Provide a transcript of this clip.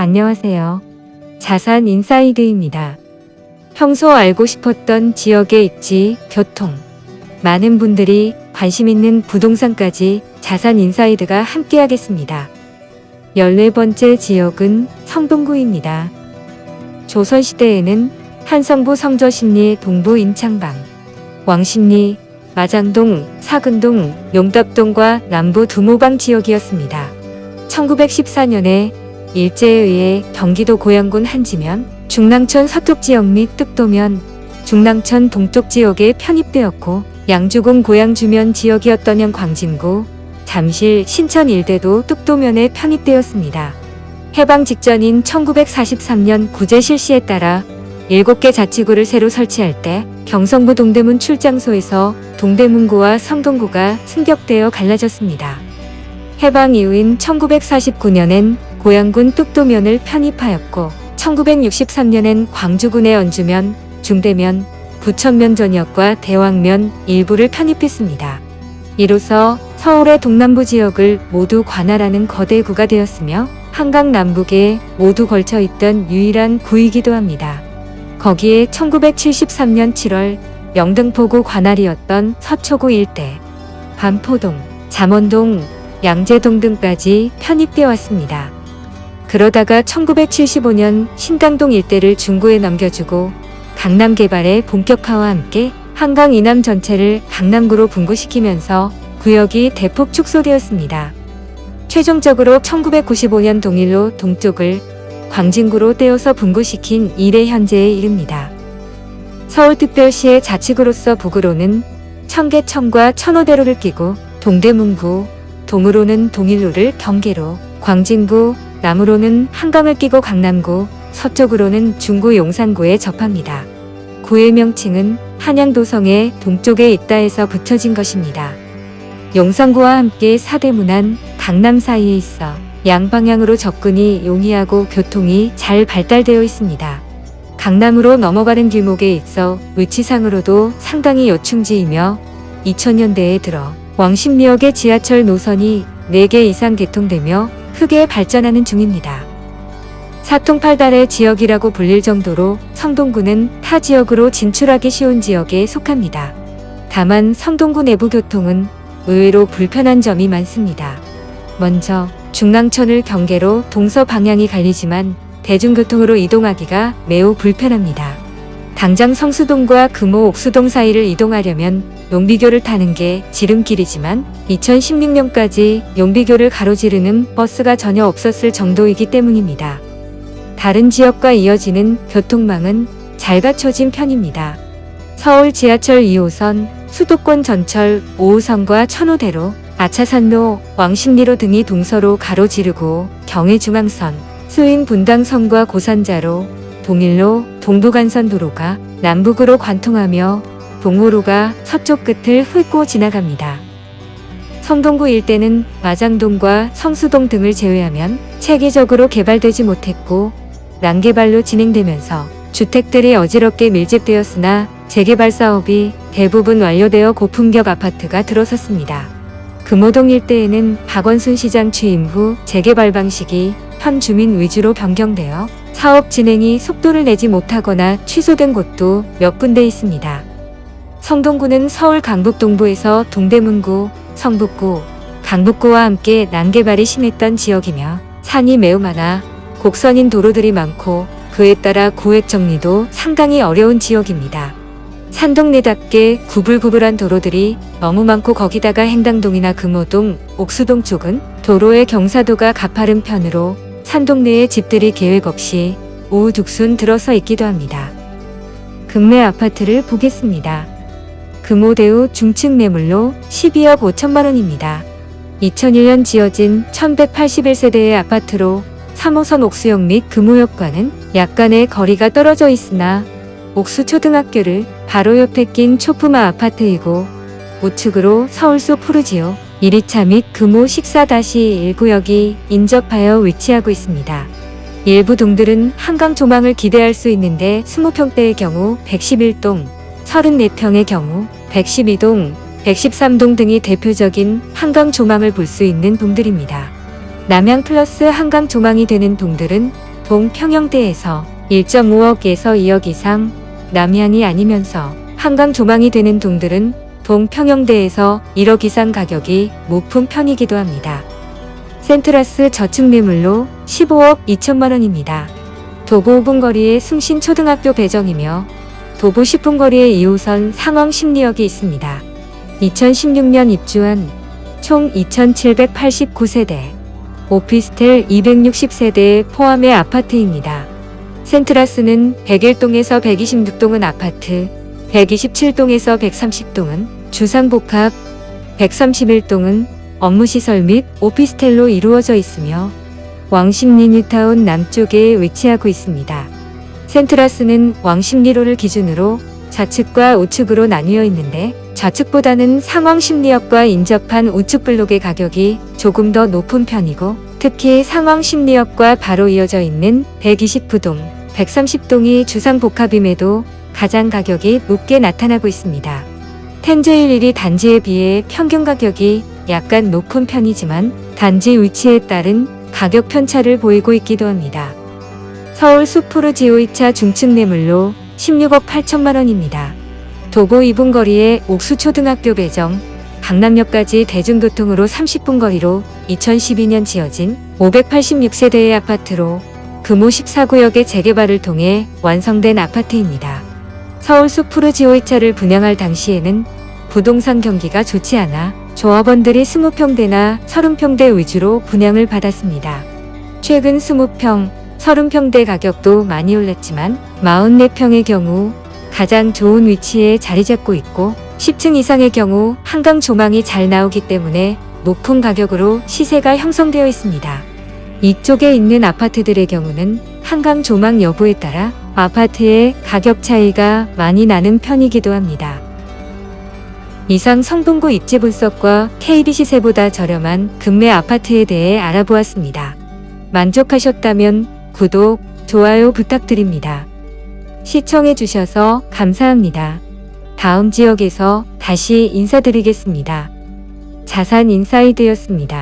안녕하세요. 자산 인사이드입니다. 평소 알고 싶었던 지역의 입지, 교통. 많은 분들이 관심 있는 부동산까지 자산 인사이드가 함께하겠습니다. 14번째 지역은 성동구입니다. 조선시대에는 한성부 성저심리 동부 인창방, 왕십리, 마장동, 사근동, 용답동과 남부 두모방 지역이었습니다. 1914년에 일제에 의해 경기도 고양군 한지면, 중랑천 서쪽 지역 및 뚝도면, 중랑천 동쪽 지역에 편입되었고 양주공 고양 주면 지역이었던 현 광진구, 잠실, 신천 일대도 뚝도면에 편입되었습니다. 해방 직전인 1943년 구제 실시에 따라 7개 자치구를 새로 설치할 때 경성부 동대문 출장소에서 동대문구와 성동구가 승격되어 갈라졌습니다. 해방 이후인 1949년엔 고양군 뚝도면을 편입하였고 1963년엔 광주군의 언주면, 중대면, 부천면 전역과 대왕면 일부를 편입했습니다. 이로써 서울의 동남부 지역을 모두 관할하는 거대 구가 되었으며 한강 남북에 모두 걸쳐 있던 유일한 구이기도 합니다. 거기에 1973년 7월 영등포구 관할이었던 서초구 일대, 반포동, 잠원동, 양재동 등까지 편입되어 왔습니다. 그러다가 1975년 신당동 일대를 중구에 넘겨주고 강남 개발의 본격화와 함께 한강 이남 전체를 강남구로 분구시키면서 구역이 대폭 축소되었습니다. 최종적으로 1995년 동일로 동쪽을 광진구로 떼어서 분구시킨 이래 현재에 이릅니다. 서울특별시의 자치구로서 북으로는 청계천과 천호대로를 끼고 동대문구, 동으로는 동일로를 경계로, 광진구, 남으로는 한강을 끼고 강남구, 서쪽으로는 중구 용산구에 접합니다. 구의 명칭은 한양도성의 동쪽에 있다 해서 붙여진 것입니다. 용산구와 함께 사대문안, 강남 사이에 있어 양방향으로 접근이 용이하고 교통이 잘 발달되어 있습니다. 강남으로 넘어가는 길목에 있어 위치상으로도 상당히 요충지이며 2000년대에 들어 왕십리역의 지하철 노선이 4개 이상 개통되며 크게 발전하는 중입니다. 사통팔달의 지역이라고 불릴 정도로 성동구는 타 지역으로 진출하기 쉬운 지역에 속합니다. 다만 성동구 내부 교통은 의외로 불편한 점이 많습니다. 먼저 중랑천을 경계로 동서 방향이 갈리지만 대중교통으로 이동하기가 매우 불편합니다. 당장 성수동과 금호 옥수동 사이를 이동하려면 용비교를 타는 게 지름길이지만 2016년까지 용비교를 가로지르는 버스가 전혀 없었을 정도이기 때문입니다. 다른 지역과 이어지는 교통망은 잘 갖춰진 편입니다. 서울 지하철 2호선, 수도권 전철 5호선과 천호대로, 아차산로, 왕십리로 등이 동서로 가로지르고 경의중앙선, 수인 분당선과 고산자로, 동일로, 동부간선 도로가 남북으로 관통하며 동호로가 서쪽 끝을 훑고 지나갑니다. 성동구 일대는 마장동과 성수동 등을 제외하면 체계적으로 개발되지 못했고 난개발로 진행되면서 주택들이 어지럽게 밀집되었으나 재개발 사업이 대부분 완료되어 고품격 아파트가 들어섰습니다. 금호동 일대에는 박원순 시장 취임 후 재개발 방식이 현 주민 위주로 변경되어 사업 진행이 속도를 내지 못하거나 취소된 곳도 몇 군데 있습니다. 성동구는 서울 강북 동부에서 동대문구, 성북구, 강북구와 함께 난개발이 심했던 지역이며 산이 매우 많아 곡선인 도로들이 많고 그에 따라 구획 정리도 상당히 어려운 지역입니다. 산동네답게 구불구불한 도로들이 너무 많고 거기다가 행당동이나 금호동, 옥수동 쪽은 도로의 경사도가 가파른 편으로 산동네의 집들이 계획 없이 우후죽순 들어서 있기도 합니다. 금매 아파트를 보겠습니다. 금호대우 중층 매물로 12억 5천만 원입니다. 2001년 지어진 1181세대의 아파트로 3호선 옥수역 및 금호역과는 약간의 거리가 떨어져 있으나 옥수초등학교를 바로 옆에 낀 초품화 아파트이고 우측으로 서울소 푸르지오 1위차 및 금호 14-1구역이 인접하여 위치하고 있습니다. 일부 동들은 한강 조망을 기대할 수 있는데 20평대의 경우 111동, 34평의 경우 112동, 113동 등이 대표적인 한강 조망을 볼 수 있는 동들입니다. 남양 플러스 한강 조망이 되는 동들은 동평형대에서 1.5억에서 2억 이상, 남향이 아니면서 한강 조망이 되는 동들은 동평형대에서 1억 이상 가격이 높은 편이기도 합니다. 센트라스 저축 매물로 15억 2천만 원입니다. 도보 5분 거리에 승신 초등학교 배정이며 도보 10분 거리에 2호선 상황 심리역이 있습니다. 2016년 입주한 총 2,789세대, 오피스텔 260세대 포함의 아파트입니다. 센트라스는 101동에서 126동은 아파트, 127동에서 130동은 주상복합, 131동은 업무시설 및 오피스텔로 이루어져 있으며 왕십리 뉴타운 남쪽에 위치하고 있습니다. 센트라스는 왕십리로를 기준으로 좌측과 우측으로 나뉘어 있는데 좌측보다는 상황심리역과 인접한 우측 블록의 가격이 조금 더 높은 편이고 특히 상황심리역과 바로 이어져 있는 129동, 130동이 주상복합임에도 가장 가격이 높게 나타나고 있습니다. 텐제일 1이 단지에 비해 평균 가격이 약간 높은 편이지만 단지 위치에 따른 가격 편차를 보이고 있기도 합니다. 서울 수프르 지오이차 중층 매물로 16억 8천만 원입니다. 도보 2분 거리에 옥수초등학교 배정, 강남역까지 대중교통으로 30분 거리로 2012년 지어진 586세대의 아파트로 금호 14구역의 재개발을 통해 완성된 아파트입니다. 서울 수프르 지오이차를 분양할 당시에는 부동산 경기가 좋지 않아 조합원들이 20평대나 30평대 위주로 분양을 받았습니다. 최근 20평, 30평대 가격도 많이 올랐지만 44평의 경우 가장 좋은 위치에 자리 잡고 있고 10층 이상의 경우 한강 조망이 잘 나오기 때문에 높은 가격으로 시세가 형성되어 있습니다. 이쪽에 있는 아파트들의 경우는 한강 조망 여부에 따라 아파트의 가격 차이가 많이 나는 편이기도 합니다. 이상 성동구 입지 분석과 KB 시세보다 저렴한 금매 아파트에 대해 알아보았습니다. 만족하셨다면 구독, 좋아요 부탁드립니다. 시청해주셔서 감사합니다. 다음 지역에서 다시 인사드리겠습니다. 자산 인사이드였습니다.